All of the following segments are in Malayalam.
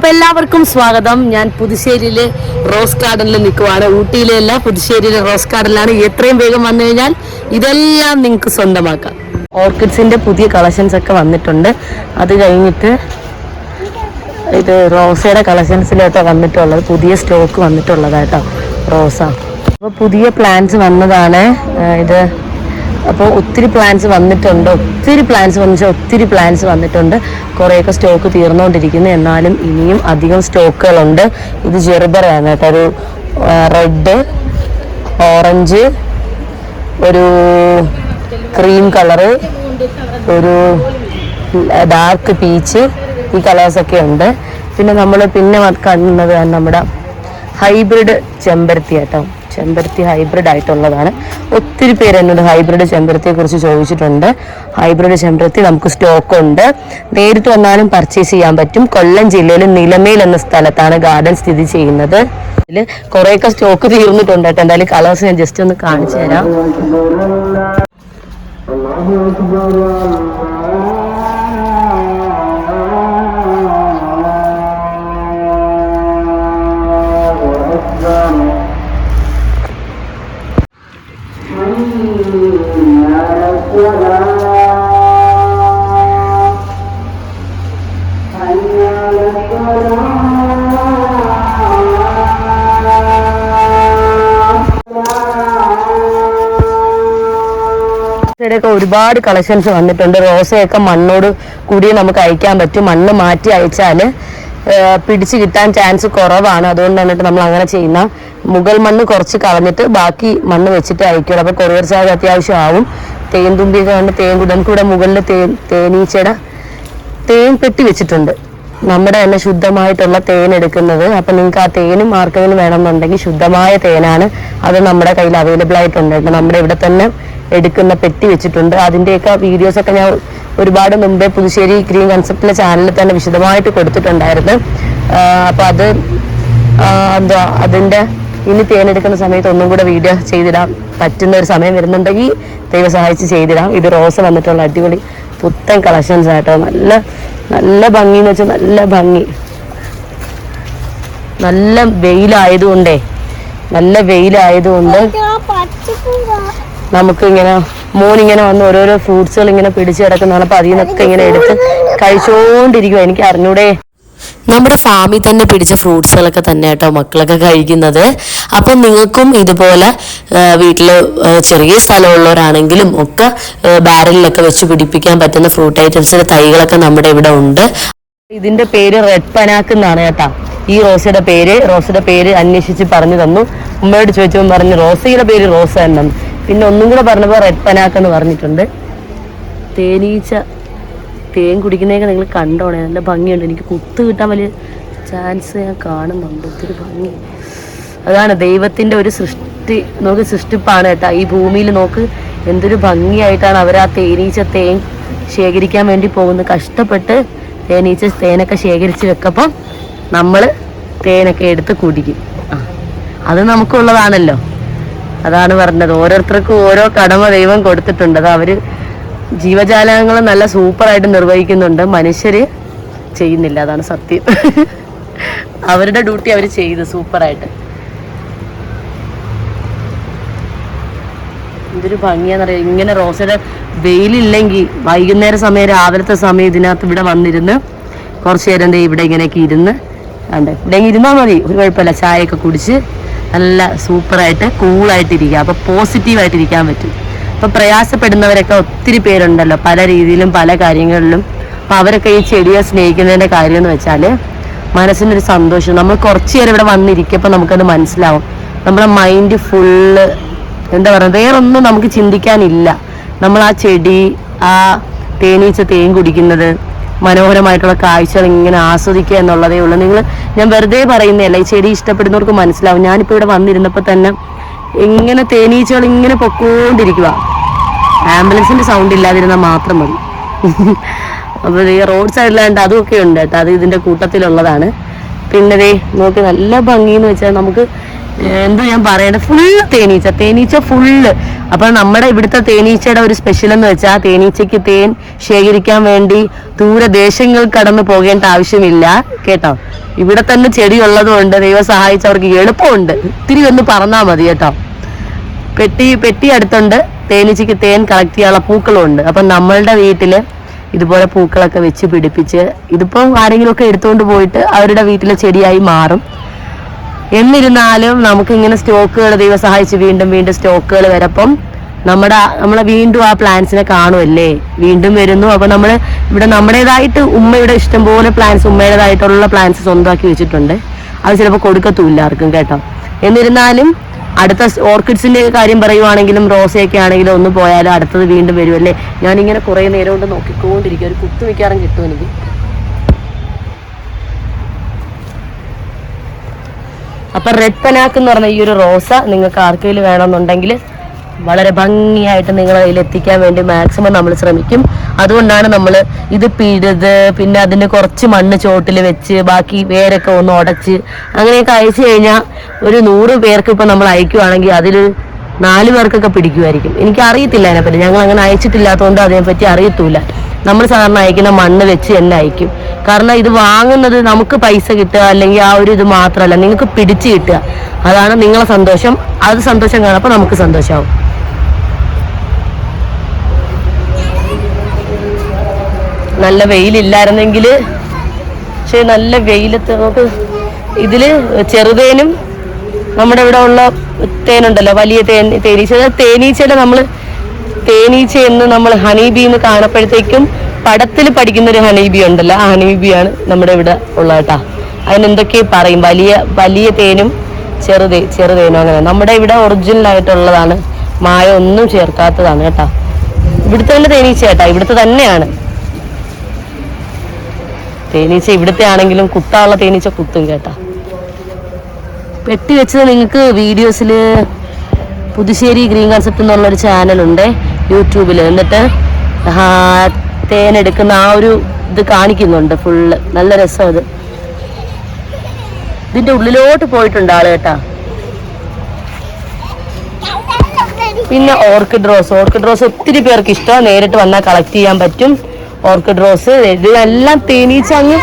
അപ്പൊ എല്ലാവർക്കും സ്വാഗതം. ഞാൻ പുതുശ്ശേരിയിലെ റോസ് ഗാർഡനിൽ നിൽക്കുവാണ്. ഊട്ടിയിലെ അല്ല പുതുശ്ശേരിയിലെ റോസ് ഗാർഡനിലാണ്. എത്രയും വേഗം വന്നു കഴിഞ്ഞാൽ ഇതെല്ലാം നിങ്ങൾക്ക് സ്വന്തമാക്കാം. ഓർക്കിഡ്സിന്റെ പുതിയ കളക്ഷൻസ് ഒക്കെ വന്നിട്ടുണ്ട്. അത് കഴിഞ്ഞിട്ട് ഇത് റോസയുടെ കളക്ഷൻസിലൊക്കെ വന്നിട്ടുള്ളത്. പുതിയ സ്റ്റോക്ക് വന്നിട്ടുള്ളതായിട്ടോ റോസ. അപ്പോൾ പുതിയ പ്ലാന്റ്സ് വന്നതാണ്. ഇത് അപ്പോൾ ഒത്തിരി പ്ലാൻസ് വന്നിട്ടുണ്ട്. ഒത്തിരി പ്ലാൻസ് വന്നിച്ച ഒത്തിരി പ്ലാൻസ് വന്നിട്ടുണ്ട്. കുറേയൊക്കെ സ്റ്റോക്ക് തീർന്നുകൊണ്ടിരിക്കുന്നു എന്നാലും ഇനിയും അധികം സ്റ്റോക്കുകളുണ്ട് ഇത് ജെർബറയാണ് കേട്ടോ. ഒരു റെഡ് ഓറഞ്ച് ഒരു ക്രീം കളറ് ഒരു ഡാർക്ക് പീച്ച് ഈ കളേഴ്സൊക്കെ ഉണ്ട്. പിന്നെ നമ്മൾ പിന്നെ കാണുന്നത് നമ്മുടെ ഹൈബ്രിഡ് ചെമ്പരത്തി കേട്ടോ. ചെമ്പരത്തി ഹൈബ്രിഡ് ആയിട്ടുള്ളതാണ്. ഒത്തിരി പേര് എന്നോട് ഹൈബ്രിഡ് ചെമ്പരത്തിയെ കുറിച്ച് ചോദിച്ചിട്ടുണ്ട്. ഹൈബ്രിഡ് ചെമ്പരത്തി നമുക്ക് സ്റ്റോക്ക് ഉണ്ട്. നേരിട്ട് വന്നാലും പർച്ചേസ് ചെയ്യാൻ പറ്റും. കൊല്ലം ജില്ലയിൽ നിലമേൽ എന്ന സ്ഥലത്താണ് ഗാർഡൻ സ്ഥിതി ചെയ്യുന്നത്. ഇതിൽ കുറേയൊക്കെ സ്റ്റോക്ക് തീർന്നിട്ടുണ്ട് കേട്ടോ. എന്തായാലും കളേഴ്സ് ഞാൻ ജസ്റ്റ് ഒന്ന് കാണിച്ചു തരാം. റോസയുടെയൊക്കെ ഒരുപാട് കളക്ഷൻസ് വന്നിട്ടുണ്ട്. റോസയൊക്കെ മണ്ണോട് കൂടി നമുക്ക് അയക്കാൻ പറ്റും. മണ്ണ് മാറ്റി അയച്ചാൽ പിടിച്ച് കിട്ടാൻ ചാൻസ് കുറവാണ്. അതുകൊണ്ടാണ് നമ്മൾ അങ്ങനെ ചെയ്യുന്ന മുഗൾ മണ്ണ് കുറച്ച് കളഞ്ഞിട്ട് ബാക്കി മണ്ണ് വെച്ചിട്ട് അയക്കുള്ളൂ അപ്പോൾ കൊറിയർ ചാർജ് അത്യാവശ്യം ആവും. തേൻ തുമ്പിയൊക്കെ കണ്ട് തേൻ കൂടെ മുകളിൽ തേൻ തേനീച്ചയുടെ തേൻ പെട്ടി വെച്ചിട്ടുണ്ട്. നമ്മുടെ തന്നെ ശുദ്ധമായിട്ടുള്ള തേൻ എടുക്കുന്നത്. അപ്പം നിങ്ങൾക്ക് ആ തേനും ആർക്കെങ്കിലും വേണമെന്നുണ്ടെങ്കിൽ ശുദ്ധമായ തേനാണ് അത് നമ്മുടെ കയ്യിൽ അവൈലബിൾ ആയിട്ടുണ്ട്. നമ്മുടെ ഇവിടെ തന്നെ എടുക്കുന്ന പെട്ടി വെച്ചിട്ടുണ്ട്. അതിന്റെയൊക്കെ വീഡിയോസ് ഒക്കെ ഞാൻ ഒരുപാട് മുമ്പേ പുതുശ്ശേരി ഗ്രീൻ കൺസെപ്റ്റിലെ ചാനലിൽ തന്നെ വിശദമായിട്ട് കൊടുത്തിട്ടുണ്ടായിരുന്നു. അപ്പോൾ അത് എന്താ അതിന്റെ ഇനി തേനെടുക്കുന്ന സമയത്ത് ഒന്നും കൂടെ വീഡിയോ ചെയ്തിടാം പറ്റുന്ന ഒരു സമയം വരുന്നുണ്ടെങ്കിൽ ദൈവം സഹായിച്ച് ചെയ്തിടാം. ഇത് റോസ് വന്നിട്ടുള്ള അടിപൊളി പുത്തൻ കളക്ഷൻസ് ആട്ടോ. നല്ല നല്ല ഭംഗി എന്ന് വെച്ചാൽ നല്ല ഭംഗി. നല്ല വെയിലായതുകൊണ്ടേ നല്ല വെയിലായതുകൊണ്ട് നമുക്ക് ഇങ്ങനെ മോനിങ്ങനെ വന്ന് ഓരോരോ ഫ്രൂട്ട്സുകൾ ഇങ്ങനെ പിടിച്ചു കിടക്കുന്നതാണ് അപ്പൊ അതിൽ നിന്നൊക്കെ ഇങ്ങനെ എടുത്ത് കഴിച്ചോണ്ടിരിക്കുവാ. എനിക്ക് അറിഞ്ഞൂടെ? നമ്മുടെ ഫാമിൽ തന്നെ പിടിച്ച ഫ്രൂട്ട്സുകളൊക്കെ തന്നെ കേട്ടോ മക്കളൊക്കെ കഴിക്കുന്നത്. അപ്പം നിങ്ങൾക്കും ഇതുപോലെ വീട്ടിൽ ചെറിയ സ്ഥലമുള്ളവരാണെങ്കിലും ഒക്കെ ബാരലിലൊക്കെ വെച്ച് പിടിപ്പിക്കാൻ പറ്റുന്ന ഫ്രൂട്ട് ഐറ്റംസിന്റെ തൈകളൊക്കെ നമ്മുടെ ഇവിടെ ഉണ്ട്. ഇതിന്റെ പേര് റെഡ് പനാക്ക് എന്നാണ് കേട്ടാ. ഈ റോസയുടെ പേര് റോസയുടെ പേര് അന്വേഷിച്ച് പറഞ്ഞു തന്നു. ഉമ്മയോട് ചോദിച്ചപ്പോൾ പറഞ്ഞു റോസയുടെ പേര് റോസ എന്നു. പിന്നെ ഒന്നും കൂടെ പറഞ്ഞപ്പോൾ റെഡ് പനാക്ക എന്ന് പറഞ്ഞിട്ടുണ്ട്. തേനീച്ച തേൻ കുടിക്കുന്നതൊക്കെ നിങ്ങൾ കണ്ടോണേ. നല്ല ഭംഗിയുണ്ട്. എനിക്ക് കുത്ത് കിട്ടാൻ വലിയ ചാൻസ് ഞാൻ കാണുന്നുണ്ട്. ഒത്തിരി ഭംഗി. അതാണ് ദൈവത്തിന്റെ ഒരു സൃഷ്ടി. നോക്ക് സൃഷ്ടിപ്പാണ് കേട്ടോ. ഈ ഭൂമിയിൽ നോക്ക് എന്തൊരു ഭംഗിയായിട്ടാണ് അവർ ആ തേനീച്ച തേൻ ശേഖരിക്കാൻ വേണ്ടി പോകുന്നത്. കഷ്ടപ്പെട്ട് തേനീച്ച തേനൊക്കെ ശേഖരിച്ച് വെക്കപ്പം നമ്മൾ തേനൊക്കെ എടുത്ത് കുടിക്കും. അത് നമുക്കുള്ളതാണല്ലോ. അതാണ് പറഞ്ഞത്. ഓരോരുത്തർക്കും ഓരോ കടമ ദൈവം കൊടുത്തിട്ടുണ്ട്. അത് അവർ ജീവജാലങ്ങൾ നല്ല സൂപ്പറായിട്ട് നിർവഹിക്കുന്നുണ്ട്. മനുഷ്യര് ചെയ്യുന്നില്ല. അതാണ് സത്യം. അവരുടെ ഡ്യൂട്ടി അവർ ചെയ്തു സൂപ്പറായിട്ട്. എന്തൊരു ഭംഗിയാന്നറിയാം? ഇങ്ങനെ റോസയുടെ വെയിലില്ലെങ്കിൽ വൈകുന്നേര സമയം രാവിലത്തെ സമയം ഇതിനകത്ത് ഇവിടെ വന്നിരുന്ന് കുറച്ച് നേരം ഇവിടെ ഇങ്ങനെയൊക്കെ ഇരുന്ന് കണ്ടേ. ഇവിടെ ഇരുന്നാൽ മതി. ഒരു കുഴപ്പമില്ല. ചായയൊക്കെ കുടിച്ച് നല്ല സൂപ്പറായിട്ട് കൂളായിട്ടിരിക്കുക. അപ്പോൾ പോസിറ്റീവായിട്ട് ഇരിക്കാൻ പറ്റും. അപ്പോൾ പ്രയാസപ്പെടുന്നവരൊക്കെ ഒത്തിരി പേരുണ്ടല്ലോ. പല രീതിയിലും പല കാര്യങ്ങളിലും. അപ്പോൾ അവരൊക്കെ ഈ ചെടിയെ സ്നേഹിക്കുന്നതിന്റെ കാര്യം എന്ന് വെച്ചാൽ മനസ്സിനൊരു സന്തോഷം. നമ്മൾ കുറച്ച് നേരം ഇവിടെ വന്നിരിക്കുമ്പോൾ നമുക്കത് മനസ്സിലാവും. നമ്മുടെ മൈൻഡ് ഫുള്ള് എന്താ പറയുക വേറൊന്നും നമുക്ക് ചിന്തിക്കാനില്ല. നമ്മൾ ആ ചെടി ആ തേനീച്ച തേൻ കുടിക്കുന്നത് മനോഹരമായിട്ടുള്ള കാഴ്ചകൾ ഇങ്ങനെ ആസ്വദിക്കുക എന്നുള്ളതേ ഉള്ളൂ. നിങ്ങൾ ഞാൻ വെറുതെ പറയുന്നതല്ല ഈ ചെടി ഇഷ്ടപ്പെടുന്നവർക്ക് മനസ്സിലാവും. ഞാനിപ്പോൾ ഇവിടെ വന്നിരുന്നപ്പോൾ തന്നെ ഇങ്ങനെ തേനീച്ചകൾ ഇങ്ങനെ പൊക്കോണ്ടിരിക്കുക ആംബുലൻസിന്റെ സൗണ്ട് ഇല്ലാതിരുന്നാൽ മാത്രം മതി. അപ്പോൾ ഈ റോഡ് സൈഡിലാണ്ട് അതൊക്കെ ഉണ്ട് കേട്ടോ. അത് ഇതിന്റെ കൂട്ടത്തിലുള്ളതാണ്. പിന്നെ ദേ നോക്ക് നല്ല ഭംഗി എന്ന് വെച്ചാൽ നമുക്ക് എന്താ ഞാൻ പറയണത് ഫുള്ള് തേനീച്ച. തേനീച്ച ഫുള്ള് അപ്പൊ നമ്മുടെ ഇവിടുത്തെ തേനീച്ചയുടെ ഒരു സ്പെഷ്യൽ എന്ന് വെച്ചാൽ തേനീച്ചയ്ക്ക് തേൻ ശേഖരിക്കാൻ വേണ്ടി ദൂരദേശങ്ങൾ കടന്നു പോകേണ്ട ആവശ്യമില്ല കേട്ടോ? ഇവിടെ തന്നെ ചെടി ഉള്ളതുകൊണ്ട് ദൈവം സഹായിച്ച് അവർക്ക് എളുപ്പമുണ്ട്. ഇത്തിരി ഒന്ന് പറഞ്ഞാൽ മതി കേട്ടോ? പെട്ടി പെട്ടി അടുത്തുണ്ട്. തേനീച്ചയ്ക്ക് തേൻ കളക്ട് ചെയ്യാനുള്ള പൂക്കളും ഉണ്ട് അപ്പം നമ്മളുടെ വീട്ടിൽ ഇതുപോലെ പൂക്കളൊക്കെ വെച്ച് പിടിപ്പിച്ച് ഇതിപ്പം ആരെങ്കിലും ഒക്കെ എടുത്തുകൊണ്ട് പോയിട്ട് അവരുടെ വീട്ടിലെ ചെടിയായി മാറും. എന്നിരുന്നാലും നമുക്ക് ഇങ്ങനെ സ്റ്റോക്കുകൾ ദൈവം സഹായിച്ച് വീണ്ടും വീണ്ടും സ്റ്റോക്കുകൾ വരപ്പം നമ്മുടെ നമ്മളെ വീണ്ടും ആ പ്ലാന്റ്സിനെ കാണുമല്ലേ വീണ്ടും വരുന്നു. അപ്പൊ നമ്മൾ ഇവിടെ നമ്മുടേതായിട്ട് ഉമ്മയുടെ ഇഷ്ടം പോലെ പ്ലാൻസ് ഉമ്മയുടേതായിട്ടുള്ള പ്ലാൻസ് സ്വന്തമാക്കി വെച്ചിട്ടുണ്ട്. അത് ചിലപ്പോൾ കൊടുക്കത്തൂല്ല ആർക്കും കേട്ടോ. എന്നിരുന്നാലും അടുത്ത ഓർക്കിഡ്സിന്റെ കാര്യം പറയുവാണെങ്കിലും റോസയൊക്കെ ആണെങ്കിലും ഒന്ന് പോയാലും അടുത്തത് വീണ്ടും വരുമല്ലേ ഞാനിങ്ങനെ കുറേ നേരം കൊണ്ട് നോക്കിക്കൊണ്ടിരിക്കും ഒരു കുത്തു മിക്കാറും കിട്ടും എനിക്ക്. അപ്പൊ റെഡ് പെനാക്ക് എന്ന് പറഞ്ഞ ഈ ഒരു റോസ നിങ്ങൾക്ക് ആർക്കെങ്കിലും വേണമെന്നുണ്ടെങ്കിൽ വളരെ ഭംഗിയായിട്ട് നിങ്ങളെ കയ്യിൽ എത്തിക്കാൻ വേണ്ടി മാക്സിമം നമ്മൾ ശ്രമിക്കും. അതുകൊണ്ടാണ് നമ്മൾ ഇത് പിഴുത് പിന്നെ അതിന് കുറച്ച് മണ്ണ് ചോട്ടിൽ വെച്ച് ബാക്കി വേരൊക്കെ ഒന്ന് ഉടച്ച് അങ്ങനെയൊക്കെ അയച്ചു കഴിഞ്ഞാൽ ഒരു നൂറ് പേർക്ക് ഇപ്പം നമ്മൾ അയക്കുവാണെങ്കിൽ അതിൽ നാല് പേർക്കൊക്കെ പിടിക്കുമായിരിക്കും. എനിക്ക് അറിയത്തില്ല അതിനെപ്പറ്റി. ഞങ്ങൾ അങ്ങനെ അയച്ചിട്ടില്ലാത്തതുകൊണ്ട് അതിനെപ്പറ്റി അറിയത്തൂല നമ്മൾ സാധാരണ അയക്കുന്ന മണ്ണ് വെച്ച് തന്നെ അയക്കും. കാരണം ഇത് വാങ്ങുന്നത് നമുക്ക് പൈസ കിട്ടുക അല്ലെങ്കിൽ ആ ഒരു ഇത് മാത്രമല്ല നിങ്ങൾക്ക് പിടിച്ച് കിട്ടുക. അതാണ് നിങ്ങളെ സന്തോഷം. അത് സന്തോഷം കാണുമ്പോൾ നമുക്ക് സന്തോഷമാവും നല്ല വെയിലില്ലായിരുന്നെങ്കിൽ പക്ഷേ നല്ല വെയിലത്ത് നമുക്ക് ഇതിൽ ചെറുതേനും നമ്മുടെ ഇവിടെ ഉള്ള തേനുണ്ടല്ലോ വലിയ തേൻ തേനീച്ച തേനീച്ചയുടെ നമ്മൾ തേനീച്ച എന്ന് നമ്മൾ ഹണീബി എന്ന് കാണപ്പോഴത്തേക്കും പടത്തിൽ പഠിക്കുന്ന ഒരു ഹണീബി ഉണ്ടല്ലോ. ആ ഹണീബിയാണ് നമ്മുടെ ഇവിടെ ഉള്ള കേട്ടാ. അതിനെന്തൊക്കെ പറയും. വലിയ വലിയ തേനും ചെറുതേ ചെറുതേനും അങ്ങനെ. നമ്മുടെ ഇവിടെ ഒറിജിനൽ ആയിട്ടുള്ളതാണ്. മായ ഒന്നും ചേർക്കാത്തതാണ് കേട്ടാ. ഇവിടുത്തെ തന്നെ തേനീച്ച കേട്ടാ. ഇവിടുത്തെ തന്നെയാണ്. തേനീച്ച ഇവിടുത്തെ ആണെങ്കിലും കുത്താനുള്ള തേനീച്ച കുത്തും കേട്ടാ. പെട്ടി വെച്ചത് നിങ്ങൾക്ക് വീഡിയോസിൽ പുതുശ്ശേരി ഗ്രീൻ കൺസെപ്റ്റ് എന്നുള്ളൊരു ചാനലുണ്ട് യൂട്യൂബിൽ എന്നിട്ട് തേനെടുക്കുന്ന ആ ഒരു ഇത് കാണിക്കുന്നുണ്ട് ഫുള്ള്. നല്ല രസം അത്. ഇതിന്റെ ഉള്ളിലോട്ട് പോയിട്ടുണ്ട് ആൾ കേട്ടാ. പിന്നെ ഓർക്കിഡ് റോസ്. ഓർക്കിഡ് റോസ് ഒത്തിരി പേർക്ക് ഇഷ്ടമാണ്. നേരിട്ട് വന്നാൽ കളക്ട് ചെയ്യാൻ പറ്റും. ഓർക്കിഡ് റോസ് ഇതിലെല്ലാം തേനീച്ച അങ്ങ്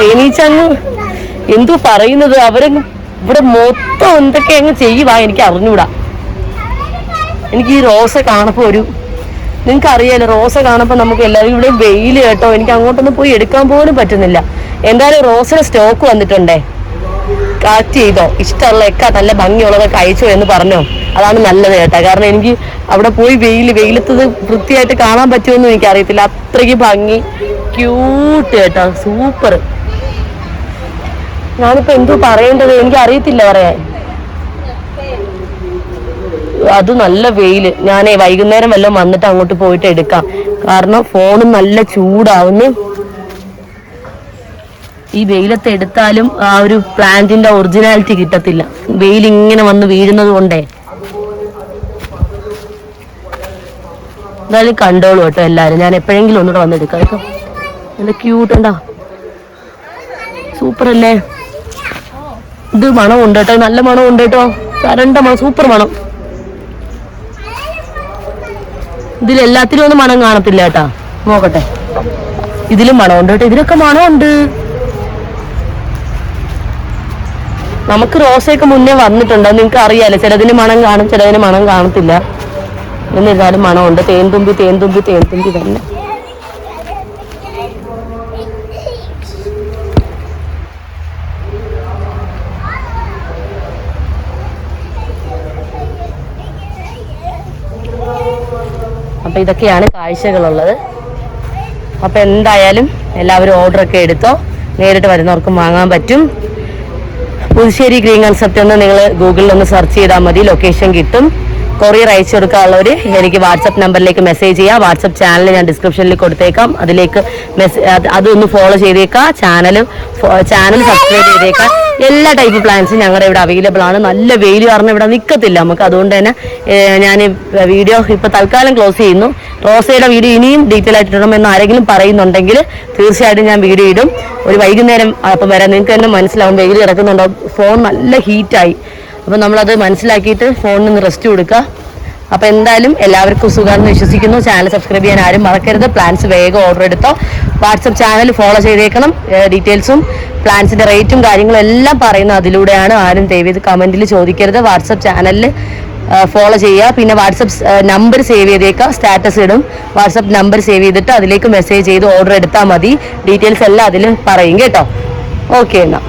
തേനീച്ച അങ്ങ് എന്തോ പറയുന്നത്? അവരങ്ങ് ഇവിടെ മൊത്തം എന്തൊക്കെ അങ്ങ് ചെയ്യുവാ എനിക്ക് അറിഞ്ഞൂടാ. എനിക്ക് ഈ റോസ കാണുമ്പോൾ ഒരു നിങ്ങൾക്ക് അറിയാലോ റോസ കാണുമ്പോൾ നമുക്ക് എല്ലാവരും ഇവിടെ വെയിൽ കേട്ടോ. എനിക്ക് അങ്ങോട്ടൊന്നും പോയി എടുക്കാൻ പോലും പറ്റുന്നില്ല. എന്തായാലും റോസിന് സ്റ്റോക്ക് വന്നിട്ടുണ്ടേ. കളക്ട് ചെയ്തോ. ഇഷ്ടമുള്ളതൊക്കെ നല്ല ഭംഗിയുള്ളതൊക്കെ കഴിച്ചോ എന്ന് പറഞ്ഞോ. അതാണ് നല്ലത് കേട്ടോ. കാരണം എനിക്ക് അവിടെ പോയി വെയിൽ വെയിലത്തത് വൃത്തിയായിട്ട് കാണാൻ പറ്റുമെന്നും എനിക്ക് അറിയത്തില്ല അത്രയ്ക്ക് ഭംഗി. ക്യൂട്ട് കേട്ടോ. സൂപ്പർ ഞാനിപ്പോ എന്തോ പറയേണ്ടത് എനിക്ക് അറിയത്തില്ല പറയാൻ. അത് നല്ല വെയിൽ ഞാൻ വൈകുന്നേരം വല്ലതും വന്നിട്ട് അങ്ങോട്ട് പോയിട്ട് എടുക്കാം. കാരണം ഫോൺ നല്ല ചൂടാവുന്നു. ഈ വെയിലത്ത് എടുത്താലും ആ ഒരു പ്ലാന്റിന്റെ ഒറിജിനാലിറ്റി കിട്ടത്തില്ല. വെയിൽ ഇങ്ങനെ വന്ന് വീഴുന്നത് കൊണ്ടേ. എന്തായാലും കണ്ടോളൂ കേട്ടോ എല്ലാരും ഞാൻ എപ്പോഴെങ്കിലും ഒന്നുകൂടെ വന്നെടുക്കാം കേട്ടോ. നല്ല ക്യൂട്ട് ഉണ്ടോ? സൂപ്പർ അല്ലേ? ഇത് ഉണ്ട് കേട്ടോ. നല്ല മണം ഉണ്ട് കേട്ടോ. കരണ്ട മണം സൂപ്പർ മണം. ഇതിലെല്ലാത്തിലും ഒന്നും മണം കാണത്തില്ല കേട്ടാ നോക്കട്ടെ. ഇതിലും മണമുണ്ട് കേട്ടോ. ഇതിലൊക്കെ മണമുണ്ട്. നമുക്ക് റോസയൊക്കെ മുന്നേ വന്നിട്ടുണ്ട്. നിങ്ങൾക്ക് അറിയാലോ. ചിലതിന് മണം കാണും ചിലതിന് മണം കാണത്തില്ല. എന്നിരുന്നാലും മണമുണ്ട്. തേൻതുമ്പി തേൻതുമ്പി തേൻതുമ്പി തന്നെ. അപ്പൊ ഇതൊക്കെയാണ് കാഴ്ചകളുള്ളത്. അപ്പൊ എന്തായാലും എല്ലാവരും ഓർഡർ ഒക്കെ എടുത്തോ. നേരിട്ട് വരുന്നവർക്കും വാങ്ങാൻ പറ്റും. പുതുശ്ശേരി ഗ്രീൻ കൺസെപ്റ്റ് എന്ന് നിങ്ങൾ ഗൂഗിളിൽ ഒന്ന് സെർച്ച് ചെയ്താൽ മതി. ലൊക്കേഷൻ കിട്ടും. കൊറിയർ അയച്ചു കൊടുക്കാനുള്ളവർ എനിക്ക് വാട്സപ്പ് നമ്പറിലേക്ക് മെസ്സേജ് ചെയ്യാം. വാട്സപ്പ് ചാനൽ ഞാൻ ഡിസ്ക്രിപ്ഷനിൽ കൊടുത്തേക്കാം. അതിലേക്ക് മെസ്സേജ് അതൊന്ന് ഫോളോ ചെയ്തേക്കാം. ചാനൽ ചാനൽ സബ്സ്ക്രൈബ് ചെയ്തേക്കാം. എല്ലാ ടൈപ്പ് പ്ലാൻസും ഞങ്ങളുടെ ഇവിടെ അവൈലബിൾ ആണ്. നല്ല വെയിൽ കാരണം ഇവിടെ നിൽക്കത്തില്ല നമുക്ക്. അതുകൊണ്ട് തന്നെ ഞാൻ വീഡിയോ ഇപ്പോൾ തൽക്കാലം ക്ലോസ് ചെയ്യുന്നു. റോസയുടെ വീഡിയോ ഇനിയും ഡീറ്റെയിൽ ആയിട്ട് ഇടണമെന്ന് ആരെങ്കിലും പറയുന്നുണ്ടെങ്കിൽ തീർച്ചയായിട്ടും ഞാൻ വീഡിയോ ഇടും. ഒരു വൈകുന്നേരം അപ്പം വരാം നിങ്ങൾക്ക് തന്നെ മനസ്സിലാവും. വെയിൽ കിടക്കുന്നുണ്ടോ? ഫോൺ നല്ല ഹീറ്റായി അപ്പം നമ്മളത് മനസ്സിലാക്കിയിട്ട് ഫോണിൽ നിന്ന് റെസ്റ്റ് കൊടുക്കുക. അപ്പോൾ എന്തായാലും എല്ലാവർക്കും സുഖമാണെന്ന് വിശ്വസിക്കുന്നു. ചാനൽ സബ്സ്ക്രൈബ് ചെയ്യാൻ ആരും മറക്കരുത്. പ്ലാൻസ് വേഗം ഓർഡർ എടുത്തോ. വാട്സപ്പ് ചാനൽ ഫോളോ ചെയ്തേക്കണം. ഡീറ്റെയിൽസും പ്ലാൻസിന്റെ റേറ്റും കാര്യങ്ങളും എല്ലാം പറയുന്നത് അതിലൂടെയാണ് ആരും ദയവ് ചെയ്ത് കമന്റിൽ ചോദിക്കരുത്. വാട്സപ്പ് ചാനലിൽ ഫോളോ ചെയ്യുക. പിന്നെ വാട്സപ്പ് നമ്പർ സേവ് ചെയ്തേക്കുക. സ്റ്റാറ്റസ് ഇടും. വാട്സപ്പ് നമ്പർ സേവ് ചെയ്തിട്ട് അതിലേക്ക് മെസ്സേജ് ചെയ്ത് ഓർഡർ എടുത്താൽ മതി. ഡീറ്റെയിൽസ് എല്ലാം അതിൽ പറയും കേട്ടോ. ഓക്കെ എന്നാൽ